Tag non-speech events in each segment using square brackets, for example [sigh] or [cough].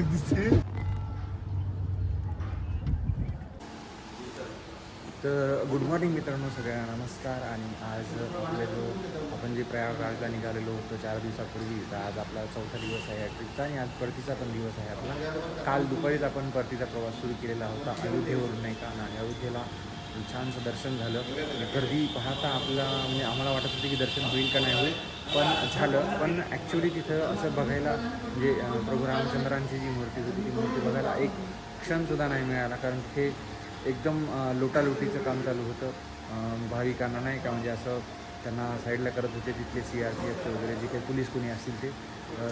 भयानक दिसते तर गुड मॉर्निंग मित्रांनो सगळ्यांना. नमस्कार. आणि आज आपले जो आपण जे प्रयागराजला निघालेलो होतो चार दिवसापूर्वी तर आज आपला चौथा दिवस आहे या ट्रिपचा आणि आज परतीचा पण दिवस आहे आपला. काल दुपारीच आपण परतीचा प्रवास सुरू केलेला होता अयोध्येवरून नाही का? आणि अयोध्येला छानसं दर्शन झालं. गर्दी पाहता आपला म्हणजे आम्हाला वाटत होतं की दर्शन होईल का नाही होईल. पण झालं. पण ॲक्च्युली तिथं असं बघायला म्हणजे प्रभू रामचंद्रांची जी मूर्ती होती ती मूर्ती बघायला एक क्षणसुद्धा नाही मिळाला. कारण तिथे एकदम लोटालुटीचं लोटालोटीचं काम चालू होतं. भाविकांना नाही का म्हणजे असं त्यांना साईडला करत होते तिथले सी आर पी एफचे वगैरे जे काही पोलीस कोणी असतील ते.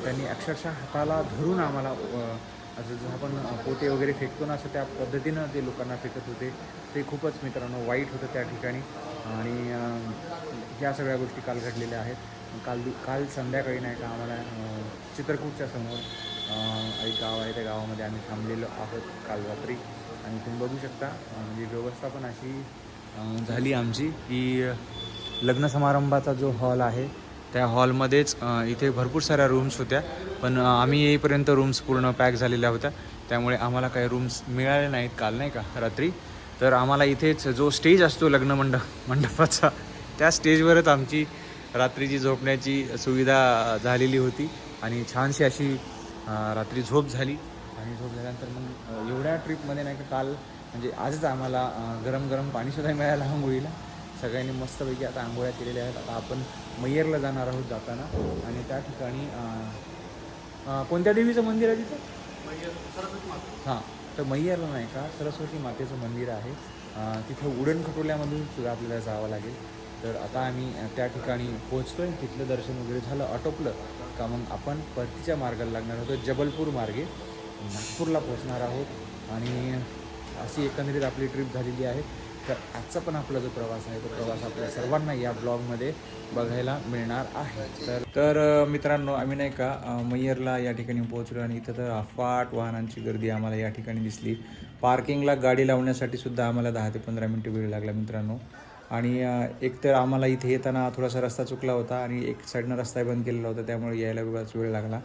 त्यांनी अक्षरशः हाताला धरून आम्हाला असं जसं आपण पोते वगैरे फेकतो ना असं त्या पद्धतीनं ते लोकांना फेकत होते. ते खूपच मित्रांनो वाईट होतं त्या ठिकाणी. आणि ह्या सगळ्या गोष्टी काल घडलेल्या आहेत. काल दु काल संध्याकाळी नाही का आम्हाला चित्रकूटच्या समोर एक गाव आहे त्या गावामध्ये आम्ही थांबलेलो आहोत काल रात्री. आणि तुम्ही बघू शकता म्हणजे व्यवस्था पण अशी झाली आमची की लग्न समारंभाचा जो हॉल आहे त्या हॉलमध्येच इथे भरपूर साऱ्या रूम्स होत्या. पण आम्ही येईपर्यंत रूम्स पूर्ण पॅक झालेल्या होत्या. त्यामुळे आम्हाला काही रूम्स मिळाले नाहीत काल नाही का रात्री. तर आम्हाला इथेच जो स्टेज असतो लग्न मंडप मंडपाचा त्या स्टेजवरच आमची रात्रीची झोपण्याची सुविधा झालेली होती आणि छानशी अशी रात्री झोप झाली. आणि झोप झाल्यानंतर मग एवढ्या ट्रिपमध्ये नाही का काल म्हणजे आजच आम्हाला गरम गरम पाणीसुद्धा मिळालं आंघोळीला. सगळ्यांनी मस्तपैकी आता आंघोळ्या केलेल्या आहेत. आता आपण मैयरला जाणार आहोत जाताना. आणि त्या ठिकाणी कोणत्या देवीचं मंदिर आहे तिथं? हां तर मैयरला नाही का सरस्वती मातेचं मंदिर आहे. तिथं उडण खटोल्यामधून सुद्धा आपल्याला जावं लागेल. तर आता आम्ही त्या ठिकाणी पोहोचतो आहे तिथलं दर्शन वगैरे झालं आटोपलं. का मग आपण परतीच्या मार्गाला लागणार होतो जबलपूर मार्गे. नागपूरला पोहोचणार आहोत. आणि अशी एकंदरीत आपली ट्रिप झालेली आहे. तर आजचा पण आपला जो प्रवास आहे तो प्रवास आपल्या सर्वांना या ब्लॉगमध्ये बघायला मिळणार आहे. तर तर मित्रांनो आम्ही नाही का मैयरला या ठिकाणी पोहोचलो आणि इथं तर अफाट वाहनांची गर्दी आम्हाला या ठिकाणी दिसली. पार्किंगला गाडी लावण्यासाठी सुद्धा आम्हाला दहा ते पंधरा मिनटं वेळ लागला मित्रांनो. आणि एक तर आम्हाला इथे येताना थोडासा रस्ता चुकला होता आणि एक साईडनं रस्ता बंद केलेला होता त्यामुळे यायला वेगळाच वेळ लागला.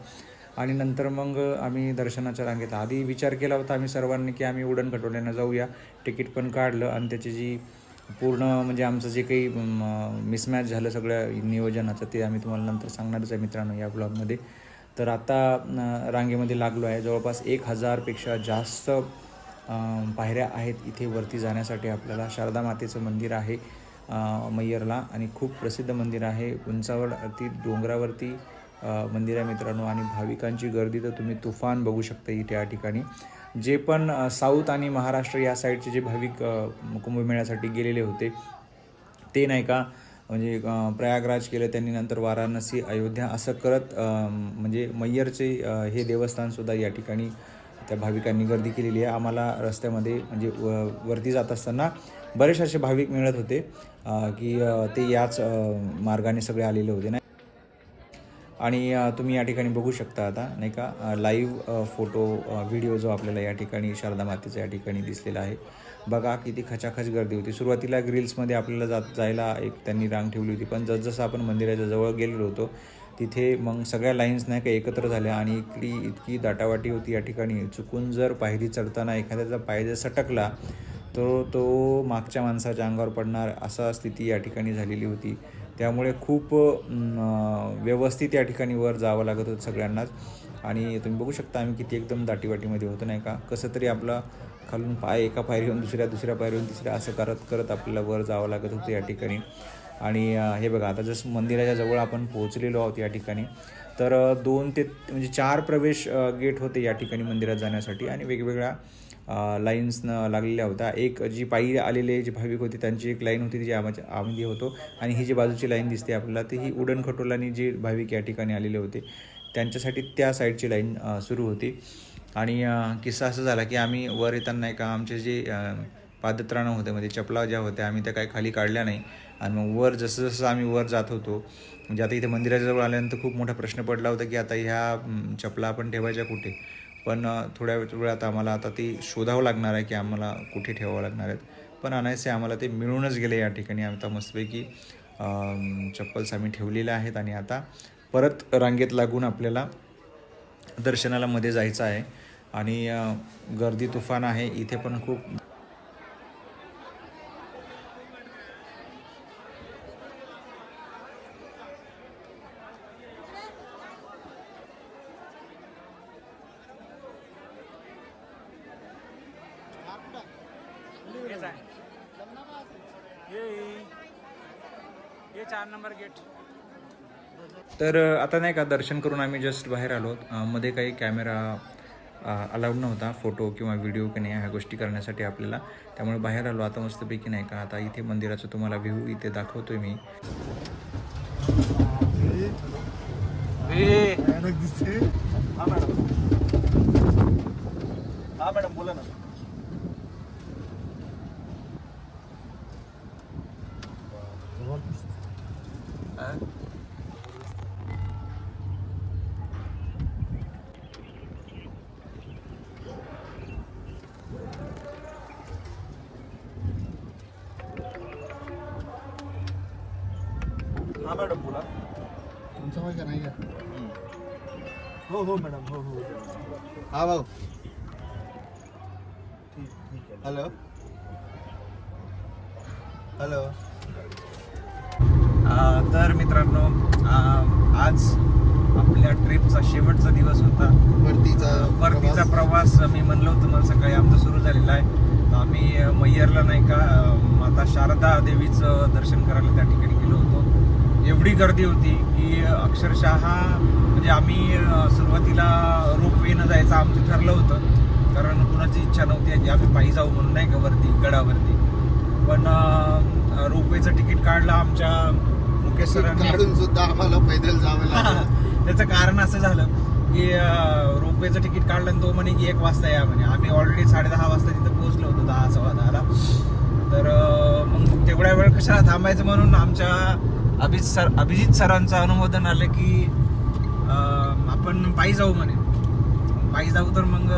आणि नंतर मग आम्ही दर्शनाच्या रांगेत आधी विचार केला होता आम्ही सर्वांनी की आम्ही उडण खटोल्यानं जाऊया. तिकीट पण काढलं आणि त्याची जी पूर्ण म्हणजे आमचं जे काही मिसमॅच झालं सगळ्या नियोजनाचं ते आम्ही तुम्हाला नंतर सांगणारच आहे मित्रांनो या ब्लॉगमध्ये तर आता रांगेमध्ये लागलो आहे. जवळपास एक हजारपेक्षा जास्त पायऱ्या आहेत इथे वरती जाण्यासाठी आपल्याला शारदा मातेचं मंदिर आहे मैयरला आणि खूप प्रसिद्ध मंदिर आहे. उंचावर ती डोंगरावरती मंदिर आहे मित्रांनो आणि भाविकांची गर्दी तर तुम्ही तुफान बघू शकता इथे या ठिकाणी. जे पण साऊथ आणि महाराष्ट्र या साईडचे जे भाविक कुंभमेळ्यासाठी गेलेले होते ते नाही का म्हणजे प्रयागराज केलं त्यांनी नंतर वाराणसी अयोध्या असं करत म्हणजे मैयरचे हे देवस्थानसुद्धा या ठिकाणी त्या भाविकांनी गर्दी केलेली आहे. आम्हाला रस्त्यामध्ये म्हणजे व वरती जात असताना बरेच असे भाविक मिळत होते की ते याच मार्गाने सगळे आलेले होते. नाही? आणि तुम्ही या ठिकाणी बघू शकता आता नाही का? लाईव्ह फोटो व्हिडिओ जो आपल्याला या ठिकाणी शारदा मातेचा या ठिकाणी दिसलेला आहे. बघा किती खचाखच गर्दी होती. सुरुवातीला ग्रिल्समध्ये आपल्याला जात जायला एक त्यांनी रांग ठेवली होती. पण जसजसं आपण मंदिराच्या जवळ गेलेलो होतो तिथे मग सगळ्या लाईन्स नाही का एकत्र झाल्या आणि इतकी इतकी दाटावाटी होती या ठिकाणी. चुकून जर पायरी चढताना एखाद्याचा पाय जर सटकला तर तो मागच्या माणसाच्या अंगावर पडणार असा स्थिती या ठिकाणी झालेली होती. त्यामुळे खूप व्यवस्थित या ठिकाणी वर जावं लागत होतं सगळ्यांनाच. आणि तुम्ही बघू शकता आम्ही किती एकदम दाटीवाटीमध्ये होतो नाही का. कसं तरी आपला खालून पाय एका पायरीहून दुसऱ्या दुसऱ्या पायरीहून तिसऱ्या असं करत करत आपल्याला वर जावं लागत होतं या ठिकाणी. आणि हे बघा आता जसं मंदिराच्या जवळ आपण पोहोचलेलो आहोत या ठिकाणी तर दोन ते म्हणजे चार प्रवेश गेट होते या ठिकाणी मंदिरात जाण्यासाठी आणि वेगवेगळ्या लाईन्स लागलेल्या होत्या. एक जी पायी आलेले जे भाविक होते त्यांची एक लाईन होती जी आमच्या आम्ही होतो आणि ही जी बाजूची लाईन दिसते आपल्याला ती ही उडण खटोलाने जे भाविक या ठिकाणी आलेले होते त्यांच्यासाठी त्या साईडची लाईन सुरू होती. आणि किस्सा असं झाला की आम्ही वर येताना एका आमचे जे पादत्राणं होते म्हणजे चपला ज्या होत्या आम्ही त्या काही खाली काढल्या नाही. आणि मग वर जसं जसं आम्ही वर जात होतो म्हणजे आता इथे मंदिराजवळ आल्यानंतर खूप मोठा प्रश्न पडला होता की आता ह्या चपला आपण ठेवायच्या कुठे? पण थोड्या वेळात आम्हाला आता ती शोधावं लागणार आहे की आम्हाला कुठे ठेवावं लागणार आहेत. पण अनायसे आम्हाला ते मिळूनच गेले या ठिकाणी. आता मस्तपैकी चप्पल्स आम्ही ठेवलेल्या आहेत आणि आता परत रांगेत लागून आपल्याला दर्शनाला मध्ये जायचं आहे. आणि गर्दी तुफान आहे. इथे पण खूप चार नंबर गेट. तर आता नाही का दर्शन करून आम्ही जस्ट बाहेर आलो. मध्ये काही कॅमेरा अलाउड नव्हता फोटो किंवा व्हिडिओ की नाही ह्या गोष्टी करण्यासाठी आपल्याला. त्यामुळे बाहेर आलो आता मस्तपैकी नाही का आता इथे मंदिराचं तुम्हाला व्ह्यू इथे दाखवतोय मी. हा मॅडम. हा मॅडम बोला ना. हा मॅडम बोला. तुमचं होय का नाही का? हो हो मॅडम हो हो. हा भाऊ. ठीक ठीक आहे. हॅलो. हॅलो. अ, तर मित्रांनो अ, आज आपल्या ट्रिपचा शेवटचा दिवस होता. परतीचा परतीचा प्रवास. मी म्हणलं होतं मला सकाळी आमचा सुरू झालेला आहे. तर आम्ही अ, मैयरला नाही का अ, माता शारदा देवीचं दर्शन करायला त्या ठिकाणी एवढी गर्दी होती की अक्षरशः म्हणजे आम्ही सुरुवातीला रोपवेनं जायचं आमचं ठरलं होतं. कारण कुणाची इच्छा नव्हती की आम्ही पायी जाऊ म्हणून नाही का वरती गडावरती. पण रोपवेचं तिकीट काढलं आमच्या मुकेश सरांनी. काढून सुद्धा आम्हाला पैदल जावं लागलं. त्याचं कारण असं झालं की रोपवेचं तिकीट काढलं आणि तो म्हणे की एक वाजता या म्हणे. आम्ही ऑलरेडी साडे दहा वाजता तिथं पोहोचलो होतो दहा सव्वा दहाला. तर मग तेवढ्या वेळ कशाला थांबायचं म्हणून आमच्या अभिजित सर अभिजित सरांचं अनुमोदन आलं की आपण पायी जाऊ म्हणे. पायी जाऊ तर मग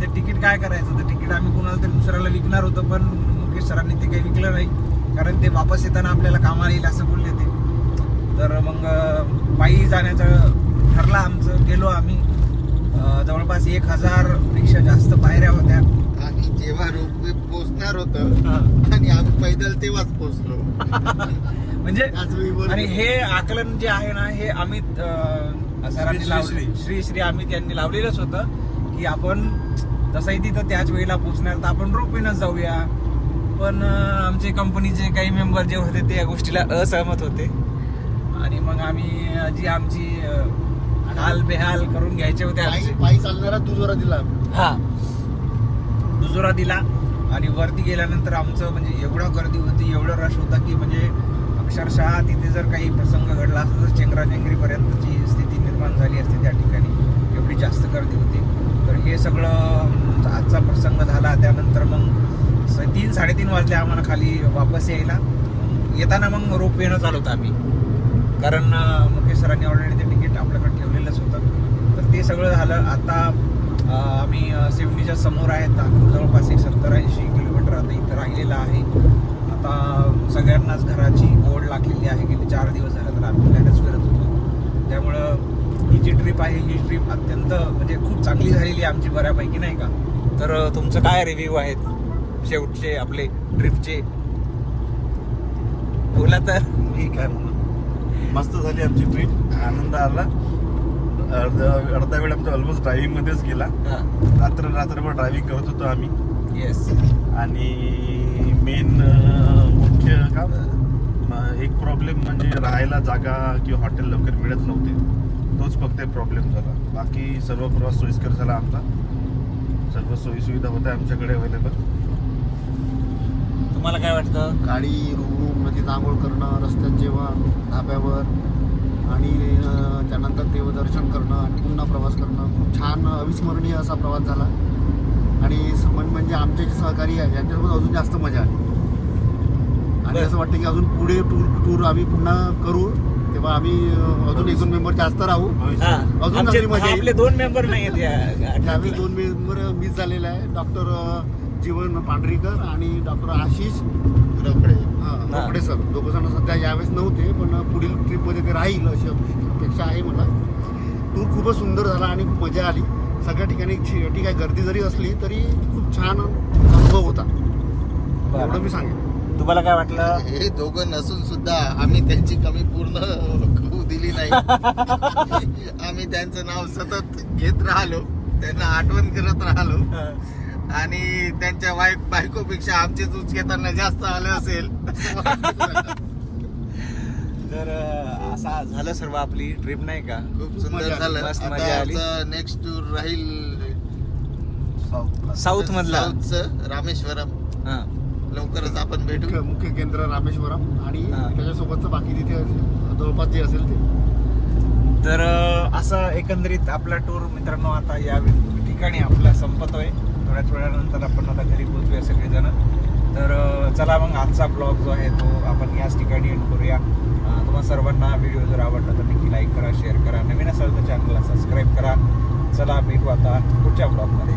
ते तिकीट काय करायचं? तर तिकीट आम्ही कुणाला तरी दुसऱ्याला विकणार होतो पण मुकेश सरांनी ते काही विकलं नाही. कारण ते वापस येताना आपल्याला कामाला येईल असं बोलले ते. तर मग पायी जाण्याचं ठरलं आमचं गेलो आम्ही. जवळपास एक हजारपेक्षा जास्त पायऱ्या होत्या. आणि जेव्हा रोपवे पोचणार होतं आणि आम्ही पैदल तेव्हाच पोचलो. [laughs] म्हणजे आणि हे आकलन जे आहे ना हे अमित सरांनी श्री- लावले. श्री- अमित यांनी लावलेलंच होतं की आपण तसंही तिथं त्याच वेळेला पोहोचणार तर आपण रोपवेनंच जाऊया. पण आमचे कंपनीचे काही मेंबर जे होते ते या गोष्टीला असहमत होते. आणि मग आम्ही जी आमची हाल बेहाल करून घ्यायचे होते पायी चालणारा दुजोरा दिला. हा. दुजोरा दिला. आणि वरती गेल्यानंतर आमचं म्हणजे एवढं गर्दी होती एवढं रश होता की म्हणजे अक्षरशः तिथे जर काही प्रसंग घडला असता तर चेंगराचेंगरीपर्यंतची स्थिती निर्माण झाली असती त्या ठिकाणी. एवढी जास्त गर्दी होती. तर हे सगळं आजचा प्रसंग झाला. त्यानंतर मग स- तीन साडेतीन वाजले आम्हाला खाली वापस यायला. येताना मग रोप येणं चालवतं आम्ही. कारण मुकेश सरांनी ऑलरेडी ते तिकीट आपल्याकडे ठेवलेलंच होतं. तर ते सगळं झालं. आता आम्ही सिवनीच्या समोर आहेत. जवळपास एक सत्तर ऐंशी किलोमीटर आता इथं राहिलेलं आहे. आता सगळ्यांनाच घराची ओढ लागलेली आहे गेले चार दिवस झाले तर आम्ही फिरायलाच फिरत होतो. त्यामुळं ही जी ट्रिप आहे ही ट्रिप अत्यंत म्हणजे खूप चांगली झालेली आहे आमची बऱ्यापैकी नाही का? तर तुमचं काय रिव्ह्यू आहेत शेवटचे आपले ट्रिपचे बोला तर. ठीक आहे म्हणा? मस्त झाली आमची ट्रिप आनंद आला. अर्धा अर्धा वेळ आमचा ऑलमोस्ट ड्रायव्हिंग मध्येच गेला. रात्र रात्रभर ड्रायव्हिंग करत होतो आम्ही. येस आणि मेन मुख्य काम म- एक प्रॉब्लेम म्हणजे राहायला जागा किंवा हॉटेल लवकर मिळत नव्हते. तोच फक्त प्रॉब्लेम झाला. बाकी सर्व प्रवास सोयीस्कर झाला आमचा. सर्व सोयीसुविधा होत्या आमच्याकडे अवेलेबल तुम्हाला काय वाटतं? गाडी रूममध्ये आंघोळ करणं रस्त्यात जेवण धाब्यावर आणि त्यानंतर देवदर्शन करणं आणि पुन्हा प्रवास करणं. खूप छान अविस्मरणीय असा प्रवास झाला. आणि समन म्हणजे आमचे जे सहकारी आहे यांच्यासोबत अजून जास्त मजा आली. आणि. असं वाटतं की अजून पुढे टूर टूर आम्ही पुन्हा करू तेव्हा आम्ही अजून एक दोन मेंबर जास्त राहू. हा, अजून मजा येईल. आपले दोन मेंबर नाही दोन मेंबर मिस झालेले आहे. डॉक्टर जीवन पांढरीकर आणि डॉक्टर आशिष रोकडे रोकडे सर. दोघं जण सध्या यावेळेस नव्हते पण पुढील ट्रिपमध्ये ते राहील अशी अपेक्षा आहे मला. टूर खूपच सुंदर झाला आणि मजा आली. सगळ्या ठिकाणी ठीक आहे गर्दी जरी असली तरी खूप छान अनुभव होता. एवढं मी सांगेन. तुम्हाला काय वाटलं? [laughs] हे दोघं नसून सुद्धा आम्ही त्यांची कमी पूर्ण होऊ दिली नाही. [laughs] आम्ही त्यांचं नाव सतत घेत राहिलो. त्यांना आठवण करत राहिलो. आणि त्यांच्या वाईफ बायकोपेक्षा आमचेच उचकेताना जास्त आलं असेल [laughs] असं वाटतं. तर अं, असा झालं सर्व आपली ट्रिप नाही का? खूप सुंदर. झालं. मस्त आता मजा आली. आमचं नेक्स्ट टूर राहील साऊथ मधला. साऊथचं रामेश्वरम. हा. लवकरच आपण भेटू. मुख्य केंद्र रामेश्वरम आणि. त्याच्यासोबतचं बाकी तिथे जवळपास जे असेल ते. तर असं एकंदरीत आपला टूर मित्रांनो आता या ठिकाणी आपला संपतोय. थोड्याच वेळानंतर आपण आता घरी पोहोचूया सगळेजण. तर चला मग आजचा ब्लॉग जो आहे तो आपण याच ठिकाणी एंड करूया. तुम्हाला सर्वांना व्हिडिओ जर आवडला तर नक्की लाईक करा शेअर करा. नवीन असाल तर चॅनलला सबस्क्राईब करा. चला भेटू आता पुढच्या ब्लॉगमध्ये